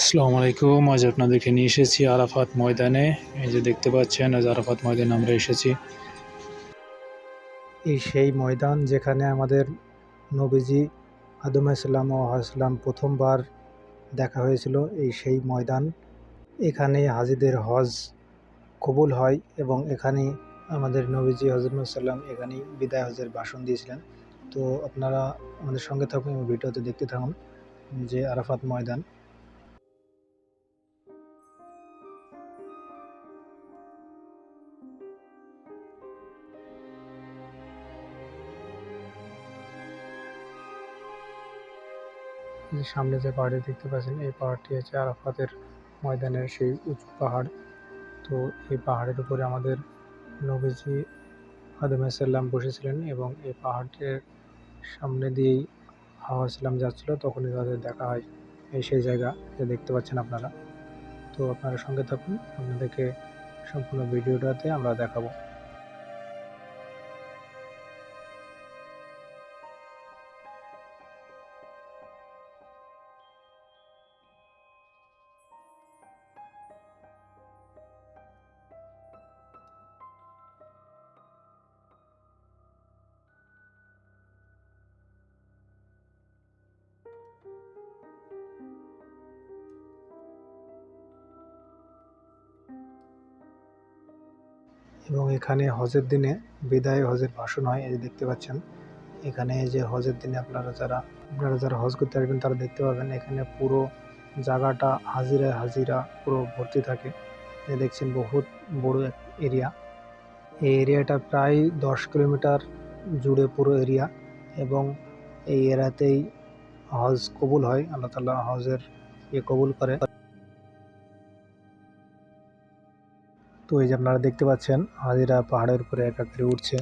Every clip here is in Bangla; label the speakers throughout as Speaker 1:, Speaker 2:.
Speaker 1: আসসালামু আলাইকুম। আজ আপনাদেরকে নিয়ে এসেছি আরাফাত ময়দানে। এই যে দেখতে পাচ্ছেন, আজ আরাফাত ময়দানে আমরা এসেছি।
Speaker 2: এই সেই ময়দান যেখানে আমাদের নবীজি আদম ইসলাম ও আসলাম প্রথমবার দেখা হয়েছিল, এই সেই ময়দান। এখানে হাজিদের হজ কবুল হয় এবং এখানে আমাদের নবীজি হজরত সাল্লাম এখানেই বিদায় হজের ভাষণ দিয়েছিলেন। তো আপনারা আমাদের সঙ্গে থাকুন এবং ভিডিওতে দেখতে থাকুন যে আরাফাত ময়দান যে সামনে যে পাহাড়টি দেখতে পাচ্ছেন, এই পাহাড়টি হচ্ছে আরাফাতের ময়দানের সেই উঁচু পাহাড়। তো এই পাহাড়ের উপরে আমাদের নবীজি আদম সাল্লাম বসেছিলেন এবং এই পাহাড়টির সামনে দিয়েই হাওয়া সাল্লাম যাচ্ছিল। তখনই তাদের দেখা হয় এই সেই জায়গা যে দেখতে পাচ্ছেন আপনারা। তো আপনারা সঙ্গে থাকুন, আপনাদেরকে সম্পূর্ণ ভিডিওটাতে আমরা দেখাবো। এবং এখানে হজের দিনে বিদায় হজের ভাষণ হয়, এই যে দেখতে পাচ্ছেন। এখানে যে হজের দিনে আপনারা যারা আপনারা যারা হজ করতে আসবেন, তারা দেখতে পাবেন এখানে পুরো জায়গাটা হাজিরায় হাজিরা পুরো ভর্তি থাকে। দেখছেন বহুত বড় এক এরিয়া। এই এরিয়াটা প্রায় দশ কিলোমিটার জুড়ে পুরো এরিয়া এবং এই এরিয়াতেই হজ কবুল হয়। আল্লাহ তালা হজের ইয়ে কবুল করে। তো এই যে আপনারা দেখতে পাচ্ছেন, হাজিরা পাহাড়ের উপরে এক করে উঠছে।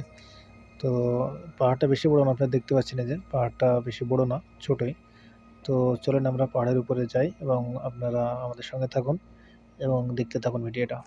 Speaker 2: তো পাহাড়টা বেশি বড় না, আপনারা দেখতে পাচ্ছেন এই যে পাহাড়টা বেশি বড় না, ছোটোই। তো চলেন আমরা পাহাড়ের উপরে যাই এবং আপনারা আমাদের সঙ্গে থাকুন এবং দেখতে থাকুন ভিডিওটা।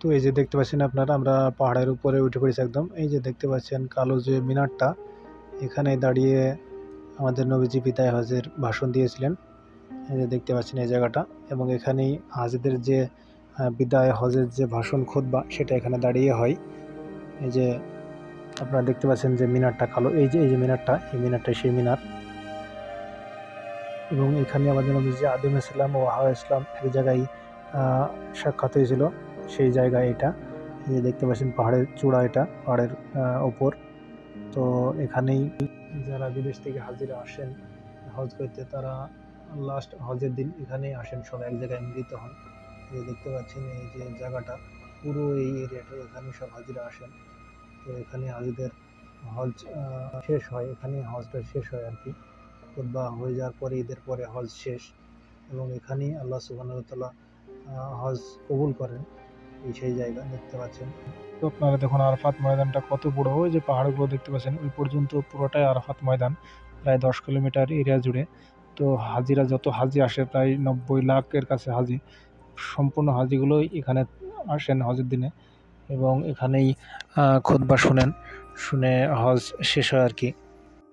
Speaker 2: তো এই যে দেখতে পাচ্ছেন আপনারা, আমরা পাহাড়ের উপরে উঠে পড়েছি একদম। এই যে দেখতে পাচ্ছেন কালো যে মিনারটা, এখানে দাঁড়িয়ে আমাদের নবীজি বিদায় হজের ভাষণ দিয়েছিলেন। এই যে দেখতে পাচ্ছেন এই জায়গাটা, এবং এখানেই হাজিদের যে বিদায় হজের যে ভাষণ খুতবা সেটা এখানে দাঁড়িয়ে হয়। এই যে আপনারা দেখতে পাচ্ছেন যে মিনারটা কালো, এই যে এই যে মিনারটা, এই মিনারটা সেই মিনার। এবং এখানে আমাদের নবীজি আদিম ইসলাম ও হাওয়া ইসলাম এক জায়গায় সাক্ষাৎ হয়েছিল। সেই জায়গা এটা। এই যে দেখতে পাচ্ছেন পাহাড়ের চূড়া এটা, পাহাড়ের ওপর। তো এখানেই যারা বিদেশ থেকে হাজিরা আসেন হজ করতে, তারা লাস্ট হজের দিন এখানেই আসেন সব এক জায়গায় মিলিত হন। এই দেখতে পাচ্ছেন এই যে জায়গাটা, পুরো এই এরিয়াটা এখানে সব হাজিরা আসেন। তো এখানে হাজিদের হজ শেষ হয় এখানে হজটা শেষ হয় আর কি। খুতবা হয়ে যাওয়ার পরে, ঈদের পরে হজ শেষ। এবং এখানেই আল্লাহ তাআলা হজ কবুল করেন। এই সেই জায়গা দেখতে পাচ্ছেন। তো আপনারা দেখুন আরাফাত ময়দানটা কত বড়, ওই যে পাহাড়গুলো দেখতে পাচ্ছেন, ওই পর্যন্ত পুরোটাই আরাফাত ময়দান, প্রায় দশ কিলোমিটার এরিয়া জুড়ে। তো হাজিরা যত হাজি আসে, প্রায় নব্বই লাখের কাছে হাজি। সম্পূর্ণ হাজিগুলোই এখানে আসেন হজের দিনে এবং এখানেই খুতবা শুনেন, শুনে হজ শেষ হয় আর কি।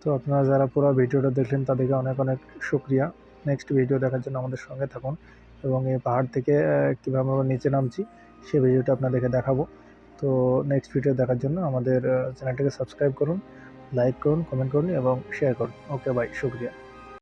Speaker 2: তো আপনারা যারা পুরো ভিডিওটা দেখলেন, তাদেরকে অনেক অনেক শুক্রিয়া। নেক্সট ভিডিও দেখার জন্য আমাদের সঙ্গে থাকুন এবং এই পাহাড় থেকে কীভাবে আমরা নিচে নামছি সেই ভিডিওটা আপনাদেরকে দেখাবো। তো নেক্সট ভিডিও দেখার জন্য আমাদের চ্যানেলটাকে সাবস্ক্রাইব করুন লাইক করুন কমেন্ট করুন এবং শেয়ার করুন। ওকে বাই শুক্রিয়া।